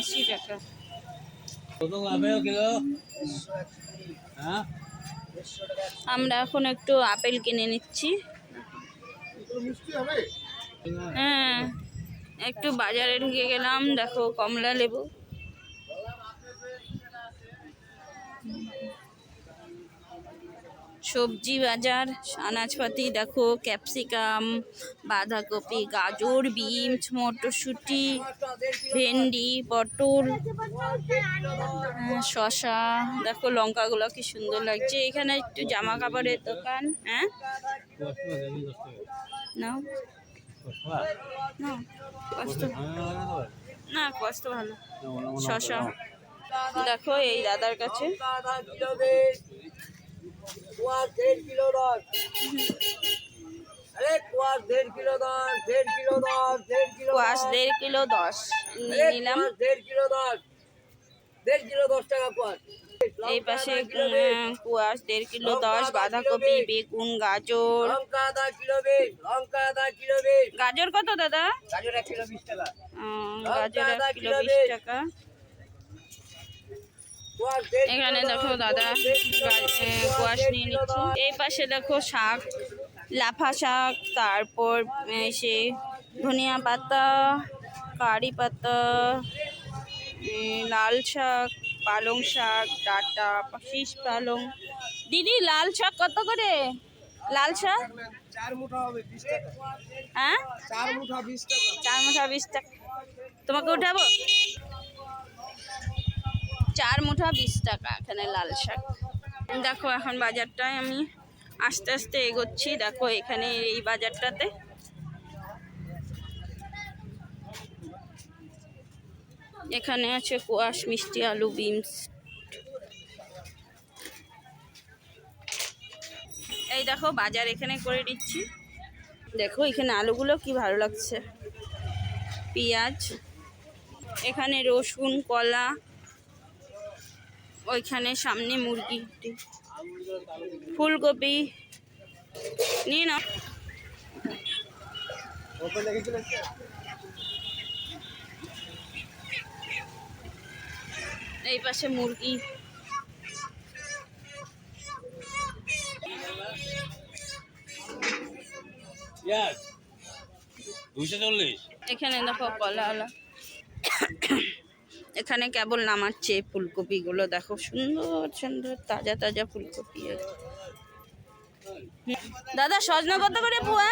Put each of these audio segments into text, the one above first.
আশি টাকা আমরা এখন একটু আপেল কিনে নিচ্ছি। হ্যাঁ একটু বাজারে ঢুকে গেলাম, দেখো কমলা লেবু। সবজি বাজার, আনাজপাতি দেখো, ক্যাপসিকাম, বাঁধাকপি, গাজর, বিনস, মটরশুঁটি, ভেন্ডি, পটল শশা দেখো লঙ্কাগুলো কি সুন্দর লাগছে। এখানে একটু জামা কাপড়ের দোকান হ্যাঁ? না, কষ্ট ভালো। শশা দেখো এই দাদার কাছে। কুয়াশ দেড় কিলো দশ আরে কুয়াশ দেড় কিলো দশ দেড় কিলো দশ দেড় কিলো কোয়াশ দেড় কিলো দশ। নিলাম। দেড় কিলো দশ দেড় কিলো দশ টাকা কুয়াশ। এই পাশে কুয়াশ দেড় কিলো দশ বাঁধাকপি বেগুন গাজর। লঙ্কা আধা কিলো বিশ লঙ্কা আধা কিলো বিশ গাজর কত দাদা? গাজর এক কিলো বিশ টাকা। গাজর এক কিলো বিশ টাকা। এখানে দেখো দাদা কোয়াশ নিয়ে নিচ্ছে। এই পাশে দেখো শাক লাফা শাক তারপর সে ধনিয়া পাতা কারি পাতা লাল শাক পালং শাক ডাটা শীষ পালং। দিদি লাল শাক কত করে? লাল শাক? হ্যাঁ? চার মুঠা বিশ টাকা। তোমাকে উঠাবো? চার মুঠা বিশ টাকা, এখানে লাল শাক। দেখো এখন বাজারটায় আমি আস্তে আস্তে এগোচ্ছি। দেখো এখানে এই বাজারটাতে। এখানে আছে কোয়াশ, মিষ্টি আলু, বিনস। এই দেখো বাজার এখানে করে দিচ্ছি। দেখো এখানে আলুগুলো কি ভালো লাগছে। পেঁয়াজ, এখানে রসুন, কলা ওইখানে সামনে মুরগি ফুলকপি। নিয়ে নাও। এই পাশে মুরগি। দুইশো চল্লিশ। এখানে দেখো কলা আলা এখানে কেবল নামাচ্ছে ফুলকপিগুলো। দেখো সুন্দর সুন্দর, তাজা তাজা ফুলকপি। দাদা, সজনা কত করে পোয়া?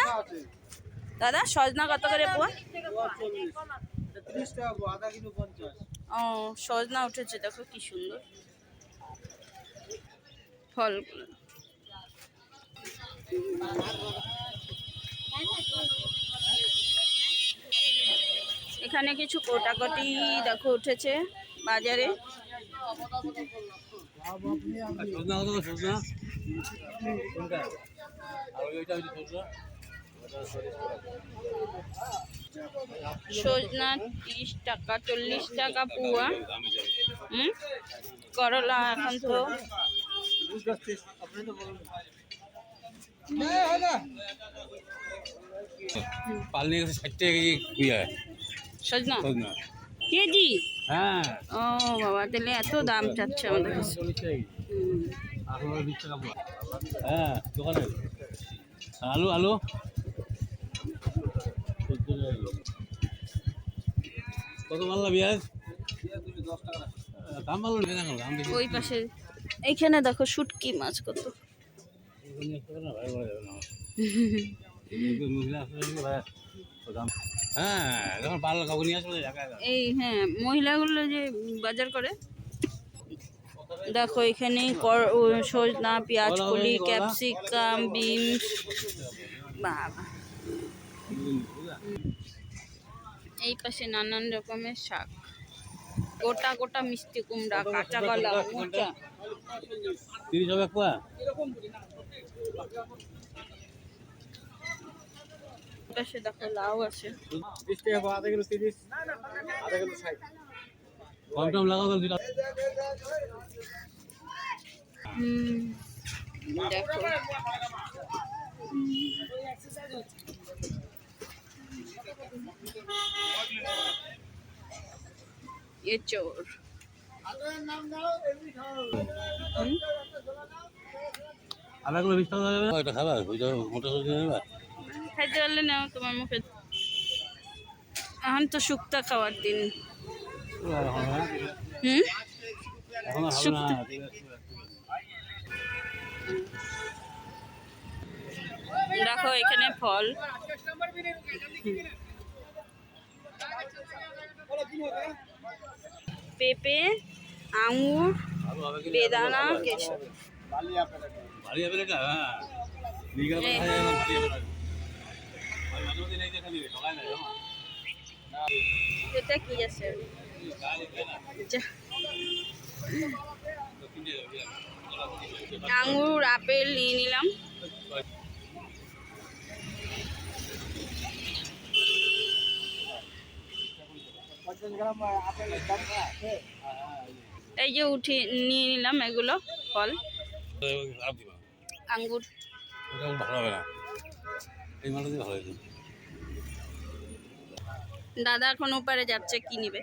দাদা, সজনা কত করে পোয়া? ও, সজনা উঠেছে, দেখো কি সুন্দর। ফলগুলো। এখানে কিছু কোটাকটি দেখো উঠেছে বাজারে। সজনা তিরিশ টাকা, চল্লিশ টাকা পুয়া। হুম? করলা এখন তো। পালনি ষাট টাকা কেজি সজনা? কেজি? হ্যাঁ। ও বাবা তাহলে এত দাম চাচ্ছে আমাদের কাছে। হ্যাঁ দোকানে। আলু আলু। কত পেঁয়াজ? দাম ভালো নেই ওই পাশে এইখানে দেখো শুটকি মাছ কত। ভাই বলা যাবে না। হ্যাঁ যখন পারল কাউকে নিয়ে আসবে একা একা। এই হ্যাঁ মহিলাগুলো যে বাজার করে দেখো এখানে কর- সজনা পেঁয়াজ কলি ক্যাপসিকাম বিনস। বাবা। এই পাশে নানান রকমের শাক। গোটা গোটা মিষ্টি কুমড়া কাঁচা কলা মোচা। তিরিশ হবে পাশে দেখো লাউ আছে। বিশ টাকা আধা কিলো তিরিশ আধা কিলো ষাট। কম টম লাগাও তো দেখো। এচোর হুম? আবার কোনো বিশ টাকা না এটা খাবার ওইটা মোটা সবজি নেবে। খাইতে পারলে নাও তোমার মুখে এখন তো শুক্তা খাওয়ার দিন। হুম? শুক্তো। দেখো এখানে ফল। পেঁপে আঙুর? বেদানা কেশর। এটা কি আছে আঙুর আপেল নিয়ে নিলাম এই যে উঠে নিয়ে নিলাম এগুলো ফল। আঙ্গুর। ভালো হবে না। এই মালটা ভালো হয়েছে দাদা এখন ওপারে যাচ্ছে, কি নিবে?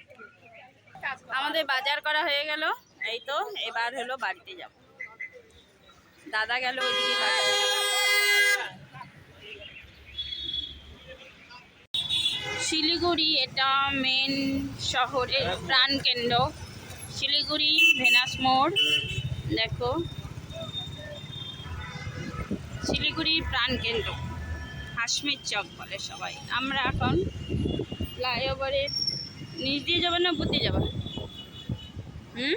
আমাদের বাজার করা হয়ে গেল, এই তো, এবার হলো বাড়িতে যাব। দাদা গেল শিলিগুড়ি, এটা মেন শহরের প্রাণকেন্দ্র। শিলিগুড়ি, ভেনাস মোড়, দেখো। শিলিগুড়ির প্রাণকেন্দ্র কাশ্মীর চক বলে সবাই। আমরা এখন ফ্লাইওভারের নিচ দিয়ে যাবে না দিয়ে যাবে? হুম?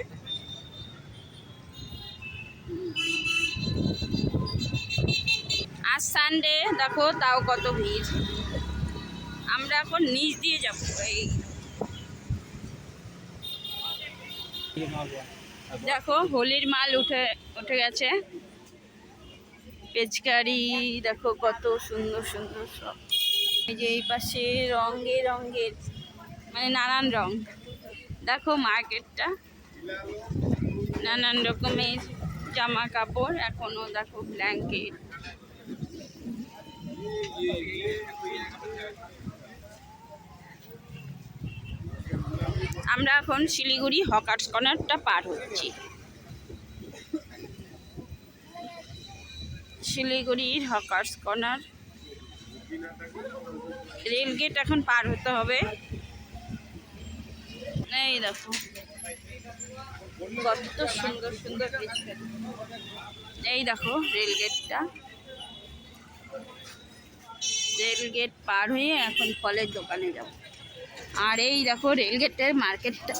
আজ সানডে দেখো তাও কত ভিড়। আমরা এখন নিচ দিয়ে যাব, এই। দেখো, হোলির মাল উঠে উঠে গেছে। পেচকারি, দেখো কত সুন্দর সুন্দর সব। এই যে এই পাশে রঙে রঙের মানে নানান রং। দেখো মার্কেটটা। নানান রকমের জামা কাপড় এখনও দেখো ব্ল্যাঙ্কেট। আমরা এখন শিলিগুড়ি হকার্স কর্নারটা পার হচ্ছি। শিলিগুড়ির হকার্স কর্নার। রেলগেট এখন পার হতে হবে। এই দেখো। কত সুন্দর সুন্দর এই দেখো রেলগেটটা। রেলগেট পার হয়ে এখন ফলের দোকানে যাব। আর এই দেখো রেলগেটের মার্কেটটা।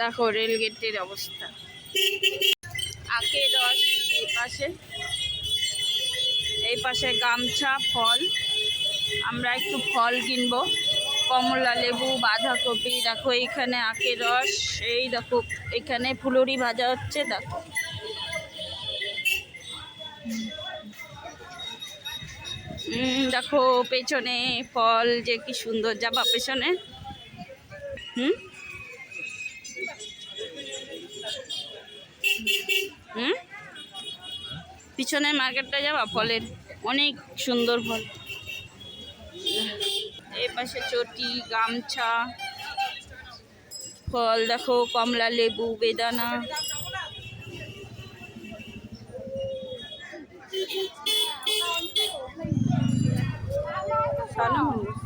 দেখো রেলগেটের অবস্থা। আখের রস এই পাশে। এই পাশে গামছা, ফল। আমরা একটু ফল কিনবো। কমলা লেবু, বাঁধাকপি, দেখো এইখানে আখের রস। এই দেখো, এখানে ফুলুরি ভাজা হচ্ছে, দেখো। দেখো পেছনে ফল, যে কি সুন্দর যাবা পেছনে। হুম? হুম? পিছনে মার্কেটটা যাওয়া ফলের। অনেক সুন্দর ফল। এই পাশে চটি, গামছা, ফল দেখো, কমলা, লেবু, বেদানা। সোনামণি